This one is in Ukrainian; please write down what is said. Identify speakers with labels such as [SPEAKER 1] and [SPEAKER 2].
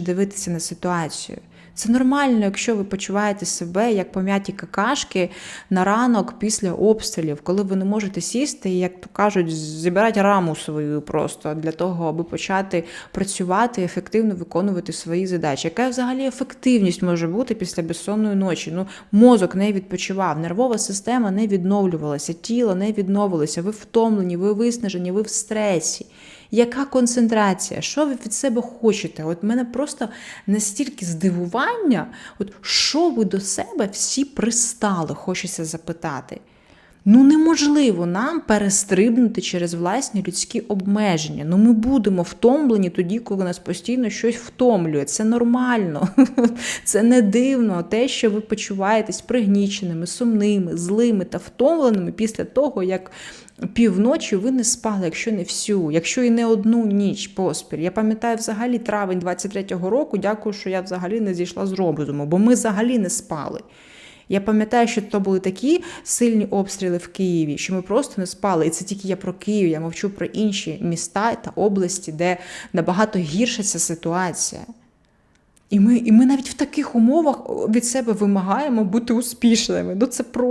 [SPEAKER 1] дивитися на ситуацію. Це нормально, якщо ви почуваєте себе як пом'яті какашки на ранок після обстрілів, коли ви не можете сісти і, як то кажуть, зібрати раму свою просто для того, аби почати працювати, ефективно виконувати свої задачі. Яка взагалі ефективність може бути після безсонної ночі? Ну, мозок не відпочивав, нервова система не відновлювалася, тіло не відновилося. Ви втомлені, ви виснажені, ви в стресі. Яка концентрація? Що ви від себе хочете? От мене просто настільки здивування, от що ви до себе всі пристали, хочеться запитати. Ну, неможливо нам перестрибнути через власні людські обмеження. Ну, ми будемо втомлені тоді, коли нас постійно щось втомлює. Це нормально, це не дивно. Те, що ви почуваєтесь пригніченими, сумними, злими та втомленими після того, як півночі ви не спали, якщо не всю, якщо і не одну ніч поспіль. Я пам'ятаю взагалі травень 23-го року. Дякую, що я взагалі не зійшла з розуму, бо ми взагалі не спали. Я пам'ятаю, що то були такі сильні обстріли в Києві, що ми просто не спали. І це тільки я про Київ, я мовчу про інші міста та області, де набагато гірша ця ситуація. І ми, і ми навіть в таких умовах від себе вимагаємо бути успішними. Ну це про.